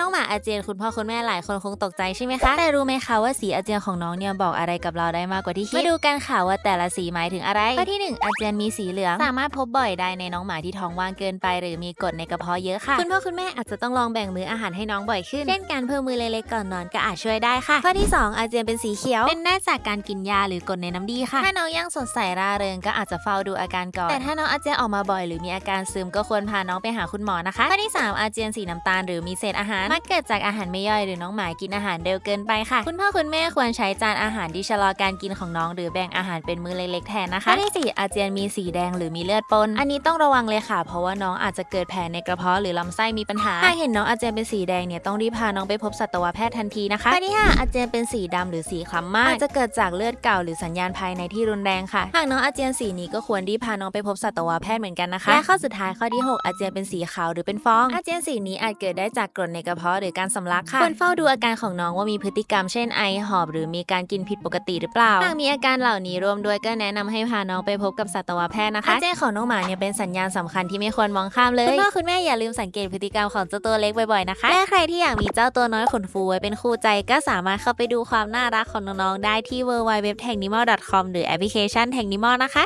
น้องหมาอาเจียนคุณพ่อคุณแม่หลายคนคงตกใจใช่ไหมคะแต่รู้ไหมคะว่าสีอาเจียนของน้องเนี่ยบอกอะไรกับเราได้มากกว่าที่คิดมาดูกันค่ะว่าแต่ละสีหมายถึงอะไรข้อที่หนึ่งอาเจียนมีสีเหลือง สามารถพบบ่อยได้ในน้องหมาที่ท้องว่างเกินไป หรือมีกรดในกระเพาะเยอะค่ะ คุณพ่อคุณแม่อาจจะต้องลองแบ่งมื้ออาหารให้น้องบ่อยขึ้นเช่นการเพิ่มมือเล็กๆก่อนนอนก็อาจช่วยได้ค่ะ ข้อที่สองอาเจียนเป็นสีเขียว เป็นได้จากการกินยาหรือกรดในน้ำดีค่ะ ถ้าน้องยังสดใสร่าเริงก็อาจจะเฝ้าดูอาการก่อนแต่ถ้าน้องอาเจียนออกมาบ่อย หรือมีอาการซึมก็ควรพาน้องไปหาคุณหมอนะคะข้อที่ 3 อาเจียนสีน้ำตาลหรือมีเศษอาหารมักเกิดจากอาหารไม่ย่อยหรือน้องหมากินอาหารเร็วเกินไปค่ะ คุณพ่อคุณแม่ควรใช้จานอาหารที่ชะลอการกินของน้อง หรือแบ่งอาหารเป็นมื้อเล็กๆแทนนะคะข้อที่4อาเจียนมีสีแดงหรือมีเลือดปน อันนี้ต้องระวังเลยค่ะ เพราะว่าน้องอาจจะเกิดแผลในกระเพาะหรือลำไส้มีปัญหาถ้าเห็นน้องอาเจียนเป็นสีแดงเนี่ยต้องรีบพาน้องไปพบสัตวแพทย์ทันทีนะคะข้อที่ห้าอาเจียนเป็นสีดำหรือสีคล้ำมากอาจจะเกิดจากเลือดเก่าหรือสัญญาณภายในที่รุนแรงค่ะหากน้องอาเจียนสีนี้ก็ควรรีบพาน้องไปพบสัตวแพทย์เหมือนกันนะคะและข้อสุดท้ายข้อที่ 6 อาเจียนเป็นสีขาวหรือเป็นฟอง อาเจียนสีนี้อาจเกิดได้จากกรดในกระเพาะหรือการสำลักค่ะควรเฝ้าดูอาการของน้องว่ามีพฤติกรรมเช่นไอหอบ หรือมีการกินผิดปกติหรือเปล่าหากมีอาการเหล่านี้รวมด้วยก็แนะนำให้พาน้องไปพบกับสัตวแพทย์นะคะอาเจียนของน้องหมาเนี่ยเป็นสัญญาณสำคัญที่ไม่ควรมองข้ามเลยคุณพ่อคุณแม่อย่าลืมสังเกตพฤติกรรมของเจ้าตัวเล็กบ่อยๆนะคะและใครที่อยากมีเจ้าตัวน้อยขนฟูไว้เป็นคู่ใจก็สามารถเข้าไปดูความน่ารักของน้องๆได้ที่ www.technimal.com หรือแอปพลิเคชัน Technimal นะคะ